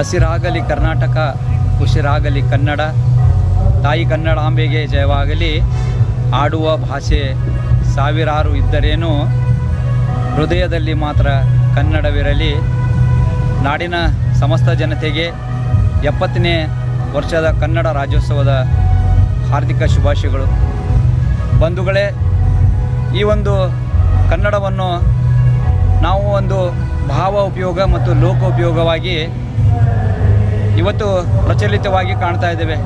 ಉಸಿರಾಗಲಿ ಕರ್ನಾಟಕ, ಉಸಿರಾಗಲಿ ಕನ್ನಡ. ತಾಯಿ ಕನ್ನಡಾಂಬೆಗೆ ಜಯವಾಗಲಿ. ಆಡುವ ಭಾಷೆ ಸಾವಿರಾರು ಇದ್ದರೇನು, ಹೃದಯದಲ್ಲಿ ಮಾತ್ರ ಕನ್ನಡವಿರಲಿ. ನಾಡಿನ ಸಮಸ್ತ ಜನತೆಗೆ ಎಪ್ಪತ್ತನೇ ವರ್ಷದ ಕನ್ನಡ ರಾಜ್ಯೋತ್ಸವದ ಹಾರ್ದಿಕ ಶುಭಾಶಯಗಳು. ಬಂಧುಗಳೇ, ಈ ಒಂದು ಕನ್ನಡವನ್ನು ಒಂದು ಭಾವ ಉಪಯೋಗ ಮತ್ತು ಲೋಕೋಪಯೋಗವಾಗಿ ಇವತ್ತು ಪ್ರಚಲಿತವಾಗಿ ಕಾಣ್ತಾ ಇದ್ದೇವೆ.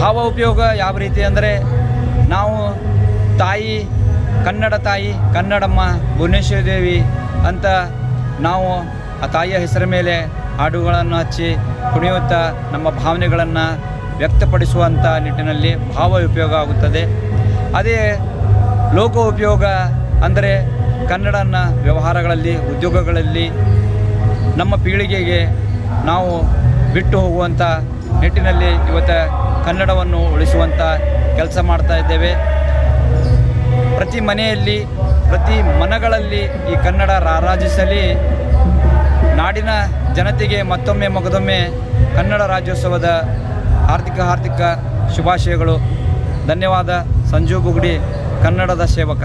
ಭಾವ ಉಪಯೋಗ ಯಾವ ರೀತಿ ಅಂದರೆ ನಾವು ತಾಯಿ, ಕನ್ನಡ ತಾಯಿ, ಕನ್ನಡಮ್ಮ, ಭುವನೇಶ್ವರಿ ದೇವಿ ಅಂತ ನಾವು ಆ ತಾಯಿಯ ಹೆಸರ ಮೇಲೆ ಹಾಡುಗಳನ್ನು ಹಚ್ಚಿ ಕುಣಿಯುತ್ತಾ ನಮ್ಮ ಭಾವನೆಗಳನ್ನು ವ್ಯಕ್ತಪಡಿಸುವಂಥ ನಿಟ್ಟಿನಲ್ಲಿ ಭಾವ ಉಪಯೋಗ ಆಗುತ್ತದೆ. ಅದೇ ಲೋಕ ಉಪಯೋಗ ಅಂದರೆ ಕನ್ನಡನ ವ್ಯವಹಾರಗಳಲ್ಲಿ, ಉದ್ಯೋಗಗಳಲ್ಲಿ ನಮ್ಮ ಪೀಳಿಗೆಗೆ ನಾವು ಬಿಟ್ಟು ಹೋಗುವಂಥ ನಿಟ್ಟಿನಲ್ಲಿ ಇವತ್ತು ಕನ್ನಡವನ್ನು ಉಳಿಸುವಂಥ ಕೆಲಸ ಮಾಡ್ತಾ ಇದ್ದೇವೆ. ಪ್ರತಿ ಮನೆಯಲ್ಲಿ, ಪ್ರತಿ ಮನಗಳಲ್ಲಿ ಈ ಕನ್ನಡ ರಾರಾಜಿಸಲಿ. ನಾಡಿನ ಜನತೆಗೆ ಮತ್ತೊಮ್ಮೆ ಮೊಗದೊಮ್ಮೆ ಕನ್ನಡ ರಾಜ್ಯೋತ್ಸವದ ಆರ್ಥಿಕ ಹಾರ್ದಿಕ ಶುಭಾಶಯಗಳು. ಧನ್ಯವಾದ, ಸಂಜು ಬುಗುಡಿ ಕನ್ನಡದ ಸೇವಕ.